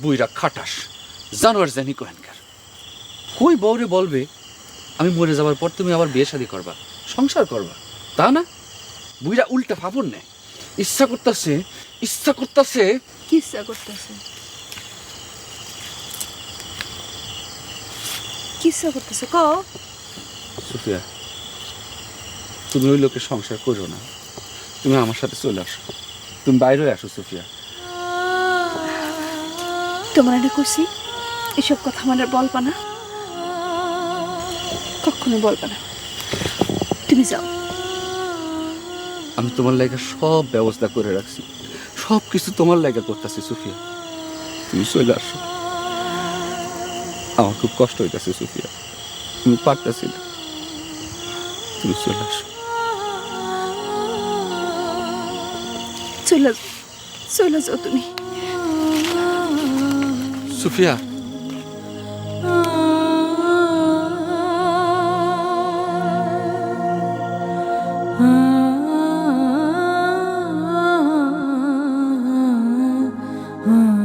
বুইরা খাটাস। জানোয়ার জানি কোহেনকার কই বউরে বলবে আমি মরে যাওয়ার পর তুমি আবার বিয়ে শাদি করবা সংসার করবা তা না? বুইরা উল্টা ফাফর নেয় ইচ্ছা করতেছে ইচ্ছা করতেছে। কি ইচ্ছা করতেছে? কি ইচ্ছা করতেছে? ক সুফিয়া তুমি ওই লোকের সংসার করো না। তুমি আমার সাথে চলে আসো। তুমি বাইরে আসো সুফিয়া। তোমার এটা কইছি এসব কথা আমার বলবা না। কখনো বলবা না। তুমি যাও। আমি তোমার লাগে সব ব্যবস্থা করে রাখছি। সব কিছু তোমার লাগে করতেছি সুফিয়া। তুমি চলে আসো। আমার খুব কষ্ট হইতেছে সুফিয়া। তুমি পারতেছি না। তুমি চলে আসো। চলে যাও। চলে যাও তুমি। সুফিয়া Hmm.